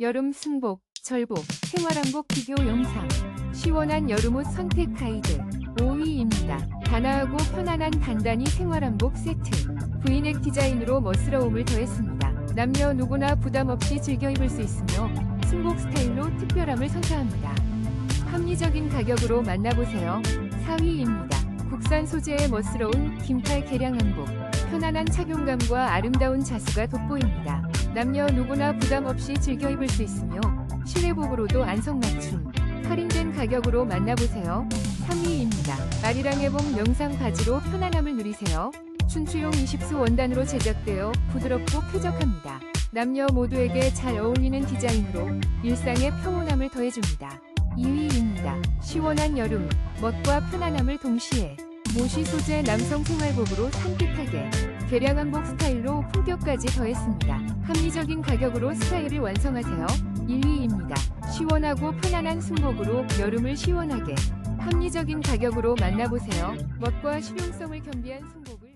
여름 승복, 절복, 생활한복 비교 영상. 시원한 여름옷 선택 가이드 5위입니다. 단아하고 편안한 단단히 생활한복 세트. 브이넥 디자인으로 멋스러움을 더했습니다. 남녀 누구나 부담 없이 즐겨 입을 수 있으며 승복 스타일로 특별함을 선사합니다. 합리적인 가격으로 만나보세요. 4위입니다. 국산 소재의 멋스러운 긴팔 개량 한복. 편안한 착용감과 아름다운 자수가 돋보입니다. 남녀 누구나 부담 없이 즐겨 입을 수 있으며 실내복으로도 안성맞춤. 할인된 가격으로 만나보세요. 3위입니다. 아리랑의 봄 영상 바지로 편안함을 누리세요. 춘추용 20수 원단으로 제작되어 부드럽고 쾌적합니다. 남녀 모두에게 잘 어울리는 디자인으로 일상의 평온함을 더해줍니다. 2위입니다. 시원한 여름, 멋과 편안함을 동시에 모시 소재 남성 생활복으로 산뜻하게 개량 한복 스타일로 품격까지 더했습니다. 합리적인 가격으로 스타일을 완성하세요. 1위입니다. 시원하고 편안한 승복으로 여름을 시원하게 합리적인 가격으로 만나보세요. 멋과 실용성을 겸비한 승복을